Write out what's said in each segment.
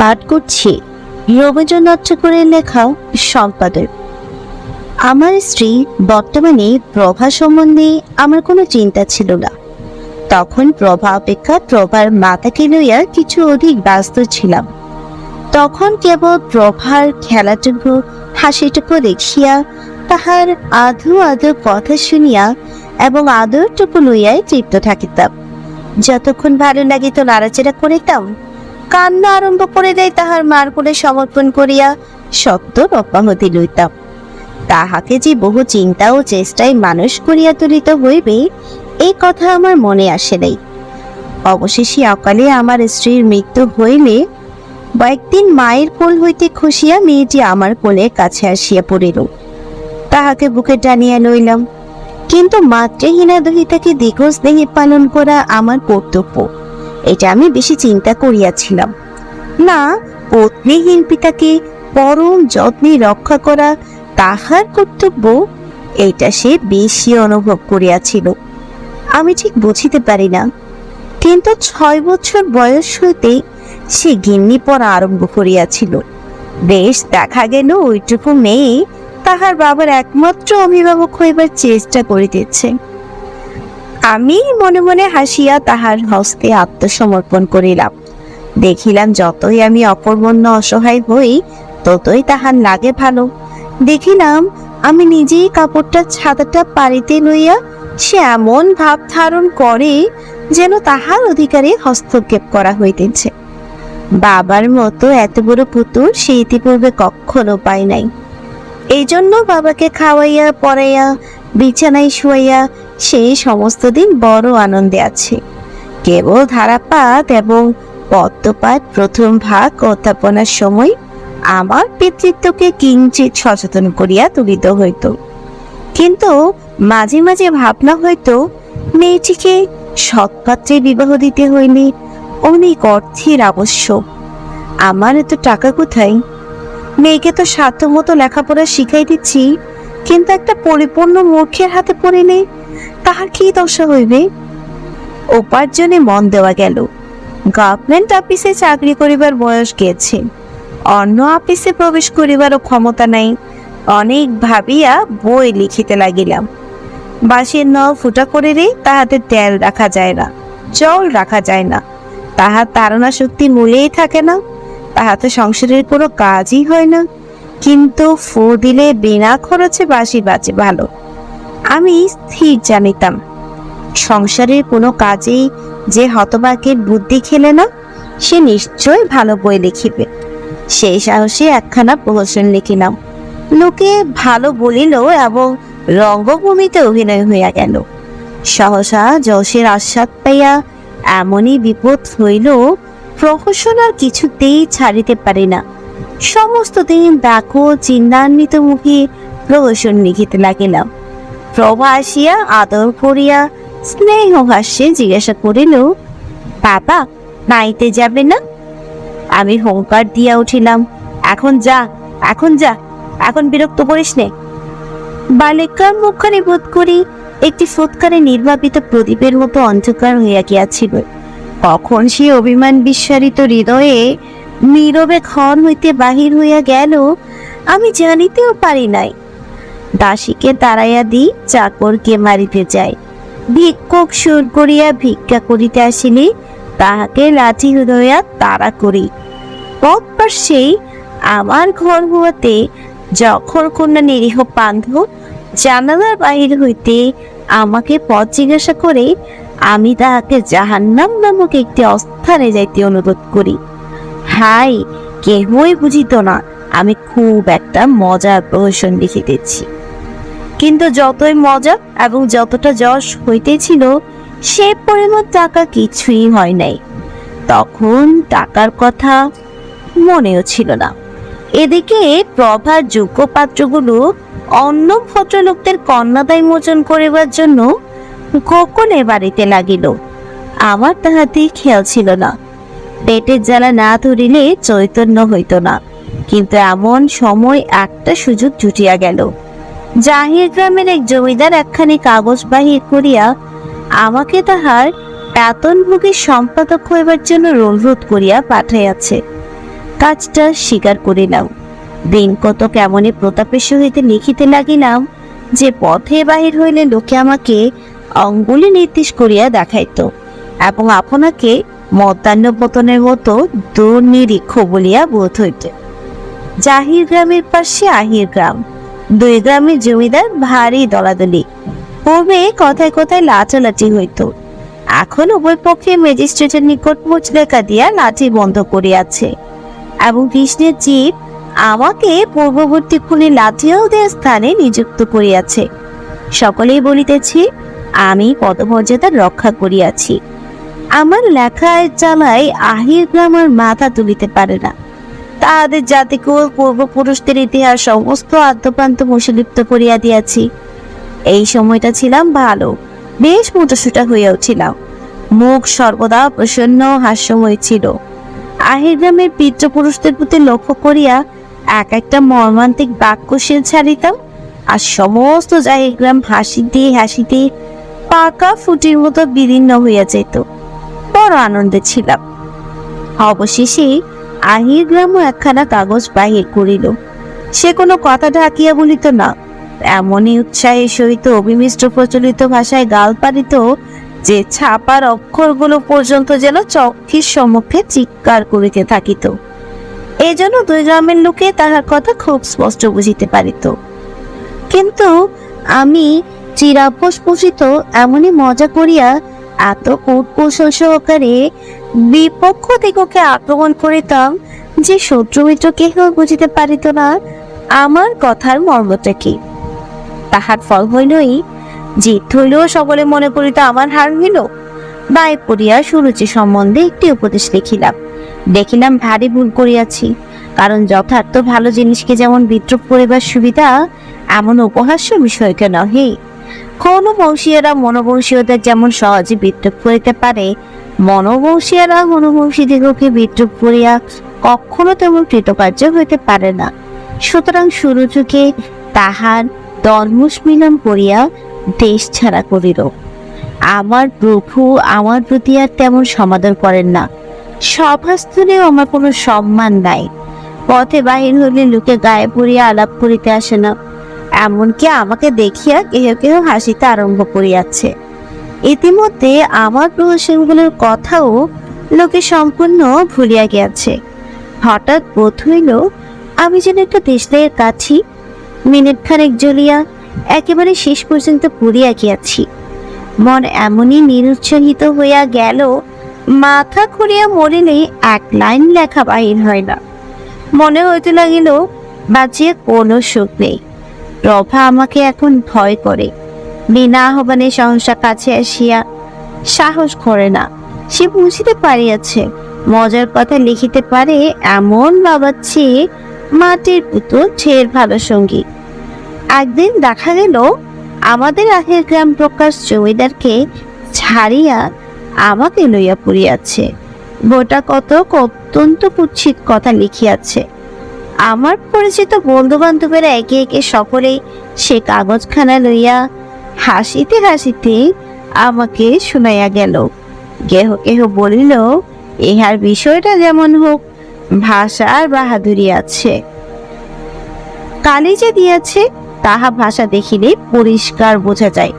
পাঠ করছি। রবীন্দ্রনাথ ঠাকুরের লেখা সম্পাদক। আমার স্ত্রী বর্তমানে প্রভা সম্বন্ধে আমার কোনো চিন্তা ছিল না। তখন প্রভা অপেক্ষা প্রভার মাতাকে লইয়া কিছু অধিক ব্যস্ত ছিলাম। তখন কেবল প্রভার খেলাটুকু, হাসিটুকু দেখিয়া তাহার আধু আধু কথা শুনিয়া এবং আদরটুকু লইয়াই তৃপ্ত থাকিতাম। যতক্ষণ ভালো লাগিত নাড়াচাড়া করিতাম কান্না আরম্ভ করে দেয় তাহার মার কোলে সমর্পণ করিয়া সত্য অব্যাহতি লইতাম। তাহাকে যে বহু চিন্তা ও চেষ্টায় মানুষ করিয়া তুলিত হইবে এই কথা আমার মনে আসে নাই। অবশেষে অকালে আমার স্ত্রীর মৃত্যু হইলে কয়েকদিন মায়ের কোল হইতে খুশিয়া মেয়েটি আমার কোলে কাছে আসিয়া পড়িল। তাহাকে বুকে টানিয়া লইলাম, কিন্তু মাতৃহীনা দহিতাকে দীর্ঘ স্নেহে পালন করা আমার কর্তব্য। এটা আমি বেশি চিন্তা করিয়াছিলাম। না পত্নীহীন পিতাকে পরম যত্নে রক্ষা করা তাহার কর্তব্য, এটা সে বেশি অনুভব করিয়াছিল। আমি ঠিক বুঝিতে পারি না। কিন্তু ছয় বছর বয়স হইতে সে গিন্নি পড়া আরম্ভ করিয়াছিল। বেশ দেখা গেল ওইটুকু মেয়ে তাহার বাবার একমাত্র অভিভাবক হইবার চেষ্টা করিতেছে। আমি মনে মনে হাসিয়া তাহার হস্তে আত্মসমর্পণ করিলাম। দেখিলাম যতই আমি অপরমন্য অসহায় হই, ততই তাহার লাগে ভালো। দেখিলাম আমি নিজেই কাপড়টা ছাতাটা পাড়িতে লইয়া সে এমন ভাব ধারণ করে যেন তাহার অধিকারে হস্তক্ষেপ করা হইতেছে। বাবার মতো এত বড় পুতুল সে ইতিপূর্বে কখনো পায় নাই। এই জন্য বাবাকে খাওয়াইয়া, পড়াইয়া, বিছানায় শুয়াইয়া সে সমস্ত দিন বড় আনন্দে আছে। কেবল ধারাপাত এবং পদ্মপাত প্রথম ভাগ অধ্যাপনার সময় আমার পিতৃত্বকে কিঞ্চিত সচেতন করিয়া তুলিত হইত। কিন্তু মাঝে মাঝে ভাবনা হইতো, মেয়েটিকে সৎপাত্রে বিবাহ দিতে হইলে অনেক অর্থের আবশ্যক। আমার এত টাকা কোথায়? মেয়েকে তো সাধ্য মতো লেখাপড়া শিখাই দিচ্ছি, কিন্তু একটা পরিপূর্ণ মূর্খের হাতে পড়িলে তাহার কি দশা হইবে? উপার্জনে মন দেওয়া গেল। গভর্নমেন্ট অফিসে চাকরি করিবার বয়স গেছে। অন্য অফিসে প্রবেশ করিবারও ক্ষমতা নাই। অনেক ভাবিয়া বই লিখিতে লাগিলাম। বাঁশের ন ফুটা করে রে তাহাতে তেল রাখা যায় না জল রাখা যায় না। তাহার তাড়না শক্তি মূলেই থাকে না। তাহাতে সংসারের কোনো কাজই হয় না। কিন্তু ফু দিলে বিনা খরচে বাসি বাঁচে ভালো। আমি স্থির জানিতাম। সংসারের কোনো কাজেই যে হতবাকের বুদ্ধি খেলে না, সে নিশ্চয় ভালো বই লিখিবে। সেই সাহসে একখানা প্রহসন লিখিলাম। লোকে ভালো বলিল এবং রঙ্গভূমিতে অভিনয় হইয়া গেল। সহসা যশের আস্বাদ পাইয়া এমনই বিপদ হইল, প্রহসন আর কিছুতেই ছাড়িতে পারি না। সমস্ত দিন দেখো চিন্তান্বিত মুখে প্রহসন লিখিতে লাগিলাম। প্রভা আসিয়া আদর করিয়া স্নেহ হাস্যে জিজ্ঞাসা করিল, বাবা, নাইতে যাবে না? আমি হুঙ্কার দিয়া উঠিলাম। এখন যা এখন যা, এখন বিরক্ত করিস নে। বালিকার মুখখানি বোধ করি একটি ফুৎকারে নির্বাপিত প্রদীপের মতো অন্ধকার হইয়া গিয়াছিল। কখন সে অভিমান বিস্মারিত হৃদয়ে নীরবে ক্ষণ হইতে বাহির হইয়া গেল, আমি জানিতেও পারি নাই। দাসীকে তাড়াইয়া দি চাকরকে মারিতে যাই ভিক্ষুক সুর করিয়া ভিক্ষা করিতে আসিলে তাহাকে লাঠি হইয়া তাড়া করি। পথ পার্শ্বেই আমার ঘর হওয়াতে যখন কন্যা নিরীহ বান্ধব জানালার বাহির হইতে আমাকে পথ জিজ্ঞাসা করে, আমি তাহাকে জাহান্নাম নামক একটি অস্থানে যাইতে অনুরোধ করি। হাই কেহই বুঝিত না, আমি খুব একটা মজার প্রহসন লিখিতেছি। কিন্তু যতই মজা এবং যতটা যশ হইতেছিল, সে পরিমাণ টাকা কিছুই হয় নাই। তখন টাকার কথা মনেও ছিল না। এদিকে প্রভার যোগ্য পাত্রগুলো অন্য ভদ্রলোকদের কন্যাদায় মোচন করিবার জন্য গোকুলে বাড়িতে লাগিল। আমার তাহাতে খেয়াল ছিল না। পেটের জ্বালা না ধরিলে চৈতন্য হইত না। কিন্তু এমন সময় একটা সুযোগ জুটিয়া গেল। জাহির গ্রামের এক জমিদার একখানি কাগজ বাহির করিয়া আমাকে তাহার বেতনভোগী সম্পাদক হইবার জন্য অনুরোধ করিয়া পাঠাইয়াছে। কাজটা স্বীকার করিলাম দিন কত কেমনে প্রতাপের সহিত লিখিতে লাগিলাম যে পথে বাহির হইলে লোকে আমাকে অঙ্গুলি নির্দেশ করিয়া দেখাইত এবং আপনাকে মধ্যাহ্ন পতনের মতো দুর্নিরীক্ষ বলিয়া বোধ হইত। জাহির গ্রামের পাশে আহির গ্রাম। দুই গ্রামের জমিদার ভারী দলাদলি। পূর্বে কথায় কথায় লাচালাচি হইত। এখন উভয় পক্ষে ম্যাজিস্ট্রেটের নিকট মুচলেখা দিয়া লাঠি বন্ধ করিয়াছে। এবং কৃষ্ণের জীব আমাকে পূর্ববর্তী খুনে লাঠিও দেওয়ার স্থানে নিযুক্ত করিয়াছে। সকলেই বলিতেছি, আমি পদমর্যাদা রক্ষা করিয়াছি। আমার লেখায় জ্বালায় আহির গ্রাম আর মাথা তুলিতে পারে না। তাহাদের জাতিকুল পূর্বপুরুষদের ইতিহাস সমস্ত আদ্যপ্রান্ত মুসলিপ্ত করিয়া দিয়াছি। এই সময়টা ছিলাম ভালো, বেশ মোটাসোটা হইয়া উঠিলাম মুখ সর্বদা প্রসন্ন হাস্যময় ছিল। আহির গ্রামের পিতৃপুরুষদের প্রতি লক্ষ্য করিয়া এক একটা মর্মান্তিক বাক্যশীল ছাড়িতাম আর সমস্ত জাহির গ্রাম হাসিতে হাসিতে পাকা ফুটির মতো বিদীর্ণ হইয়া যেত বড় আনন্দে ছিলাম। অবশেষে আহির গ্রামও একখানা কাগজ বাহির করিল। সে কোনো কথা ঢাকিয়া বলিত না। এমনই উৎসাহের সহিত অভিমিষ্ট প্রচলিত ভাষায় গাল পারিত যে ছাপার অক্ষরগুলো পর্যন্ত যেন চক্ষির সম্মুখে চিৎকার করিতে থাকিত। এজন্য দুই গ্রামের লোকে তাহার কথা খুব স্পষ্ট বুঝিতে পারিত। কিন্তু আমি চিরাভ্যাস পোষিত এমনই মজা করিয়া এত কূটকৌশল সহকারে বিপক্ষ দিগকে আক্রমণ করিতাম যে শত্রু মিত্র কেহ বুঝিতে পারিত না, আমার কথার মর্মটা কি? তাহার ফল হইলই, জিত হইলেও সকলে মনে করিত আমার হার হইল। দায় পড়িয়া সুরুচি সম্বন্ধে একটি উপদেশ লিখিলাম দেখিলাম ভারী ভুল করিয়াছি, কারণ যথার্থ ভালো জিনিসকে যেমন বিদ্রুপ করিবার সুবিধা, এমন উপহাস্য বিষয়কে নহে। কোন বংশীয়রা মনোবংশীয়দের যেমন সহজে বিদ্রুপ করিতে পারে, মনোবংশীয়রা মনোবংশীদিগকে বিদ্রুপ করিয়া কখনো তেমন কৃতকার্য হইতে পারে না। সুতরাং সুরুচুকে তাহার দলমুষ করিয়া দেশ ছাড়া করিল। আমার প্রভু আমার প্রতি আর তেমন সমাদর করেন না। সভাস্থলেও আমার কোনো সম্মান নাই। পথে বাহির হইলে লোকে গায়ে পড়িয়া আলাপ করিতে আসে না। এমনকি আমাকে দেখিয়া কেহ কেহ হাসিতে আরম্ভ করিয়াছে। ইতিমধ্যে আমার প্রহসনগুলোর কথাও লোকে সম্পূর্ণ ভুলিয়া গিয়াছে। হঠাৎ বোধ হইল, আমি যেন একটা দেশলাইয়ের কাছি মিনিট খানেক জ্বলিয়া একেবারে শেষ পর্যন্ত পুড়িয়া গিয়াছি। মন এমনই নিরুৎসাহিত হইয়া গেল, মাথা খুঁড়িয়া মরিলে এক লাইন লেখা বাহির হয় না। মনে হইতে লাগিল, বাঁচিয়ে কোনো সুখ নেই। প্রভা আমাকে এখন ভয় করে। বিনা আহ্বানে সহসা কাছে আসিয়া সাহস করে না। সে বুঝিতে পারিয়াছে, মজার কথা লিখিতে পারে এমন বাবার চেয়ে মাটির পুতুল ঢের ভালো সঙ্গী। একদিন দেখা গেল, আমাদের আগের গ্রাম প্রকাশ জমিদারকে ছাড়িয়া আমাকে লইয়া পড়িয়াছে। গোটা কত অত্যন্ত কুৎসিত কথা লিখিয়াছে। আমার পরিচিত বন্ধু বান্ধবেরা একে একে সকলেই সে কাগজখানা লইয়া হাসিতে হাসিতে আমাকে শুনাইয়া গেল। কেহ কেহ বলিল, ইহার বিষয়টা যেমন হোক ভাষার বাহাদুরি আছে। কালি যে দিয়াছে, তাহা ভাষা দেখিলে পরিষ্কার বোঝা যায়।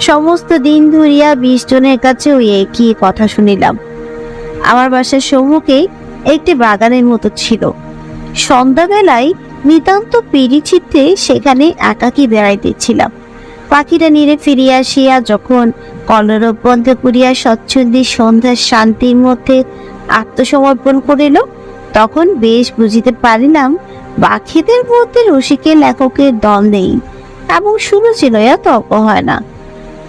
সমস্ত দিন ধরিয়া বিশ জনের কাছে ওই একই কথা শুনিলাম। আমার বাসার সম্মুখে একটি বাগানের মতো ছিল। সন্ধ্যাবেলায় নিতান্ত পিড়িচিত্তে সেখানে একাকী বেড়াইতেছিলাম। পাখিরা নিরে ফিরিয়া আসিয়া যখন কলরব বন্ধ করিয়া স্বচ্ছন্দী সন্ধ্যার শান্তির মধ্যে আত্মসমর্পণ করিল, তখন বেশ বুঝিতে পারিলাম পাখিদের মধ্যে রসিকের লেখকের দল নেই এবং সুরুচিলয়া তর্ক হয় না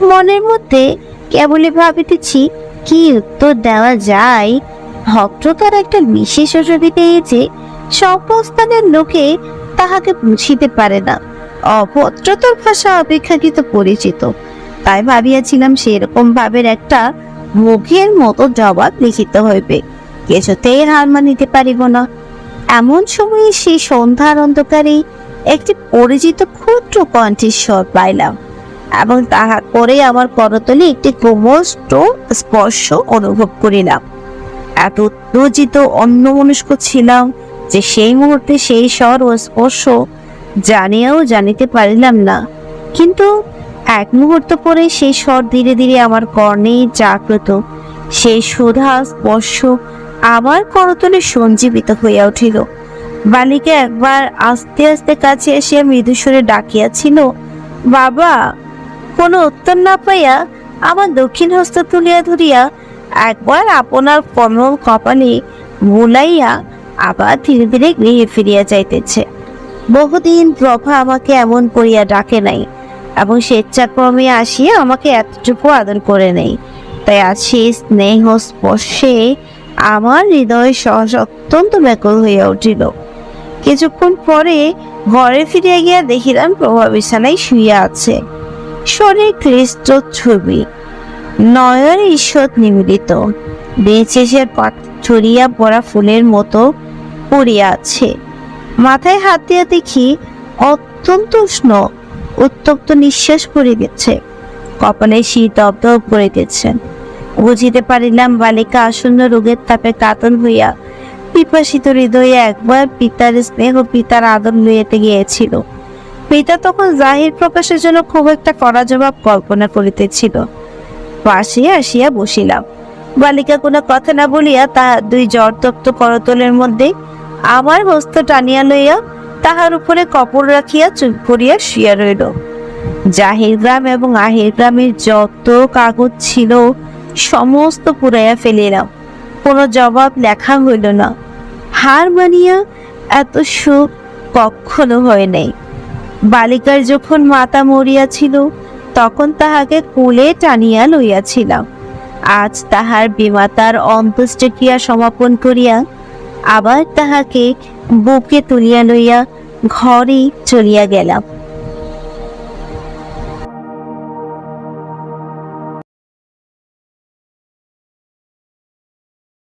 মনের মধ্যে কেবলই ভাবিতেছি, কি উত্তর দেওয়া যায়। ভদ্রতার একটা বিশেষ ওষুধ পেয়েছে সর্বস্থানের লোকে তাহাকে বুঝিতে পারে না। অভদ্রতার ভাষা অপেক্ষাকৃত পরিচিত। তাই ভাবিয়াছিলাম সেরকম ভাবের একটা মুখের মতো জবাব লিখিত হইবে। কিছুতেই হার মানিতে পারিব না। এমন সময়ে সেই সন্ধ্যার অন্ধকারে একটি পরিচিত ক্ষুদ্র কণ্ঠেশ্বর পাইলাম এবং তাহা করে আমার করতলে একটি কোমল স্পর্শ অনুভব করিলাম। এত উত্তেজিত, অন্যমনস্ক ছিলাম। যে সেই মুহূর্তে সেই স্বর ও স্পর্শ জানিয়াও জানিতে পারিলাম না। কিন্তু এক মুহূর্ত পরে সেই স্বর ধীরে ধীরে আমার কর্ণে জাগ্রত। সেই সুধা স্পর্শ আবার করতলে সঞ্জীবিত হইয়া উঠিল। বালিকা একবার আস্তে আস্তে কাছে এসে মৃদুস্বরে ডাকিয়াছিল, বাবা, কোনো উত্তর না পাইয়া আমার দক্ষিণ হস্ত তুলিয়া ধরিয়া একবার আপনার কমল কপালে বুলাইয়া আবার ধীরে ধীরে গৃহে ফিরিয়া যাইতেছে। বহুদিন প্রভা আমাকে এমন করিয়া ডাকে নাই এবং স্বেচ্ছাক্রমে আসিয়া আমাকে এতটুকু আদর করে নেই। তাই আজ সেই স্নেহ স্পর্শে আমার হৃদয় সহজ অত্যন্ত ব্যাকুল হইয়া উঠিল। কিছুক্ষণ পরে ঘরে ফিরিয়া গিয়া দেখিলাম প্রভা বিছানায় শুইয়া আছে। শরীর ক্লিষ্ট ছবি। নয়ন ঈশ্বর নিমিলিত বেঁচেসের পাত ছড়িয়া পড়া ফুলের মতো পড়িয়া আছে। মাথায় হাত দিয়া দেখি অত্যন্ত উষ্ণ, উত্তপ্ত নিঃশ্বাস পড়িতেছে কপালে শীত দপদপ করিতেছেন বুঝিতে পারিলাম বালিকা আসন্ন রোগের তাপে কাতল হইয়া পিপাসিত হৃদয়ে একবার পিতার স্নেহ, পিতার আদর লইয়াতে গিয়েছিল। পিতা তখন জাহির প্রকাশের জন্য খুব একটা কড়া জবাব কল্পনা করিতেছিল। পাশে আসিয়া বসিলাম। বালিকা কোনো কথা না বলিয়া তাহার দুই জর্তপ্ত করতলের মধ্যে আমার হস্ত টানিয়া লইয়া তাহার উপরে কপড় রাখিয়া চুপ করিয়া শুইয়া রইল। জাহির গ্রাম এবং আহির গ্রামের যত কাগজ ছিল, সমস্ত পুরাইয়া ফেলিলাম। কোনো জবাব লেখা হইল না। হার মানিয়া এত সুখ কখনো হয় নাই। বালিকার যখন মাতা মরিয়াছিল তখন তাহাকে কোলে টানিয়া লইয়াছিলাম। আজ তাহার বিমাতার অন্ত্যেষ্টিক্রিয়া সমাপন করিয়া আবার তাহাকে বুকে তুলিয়া লইয়া ঘরে চলিয়া গেলাম।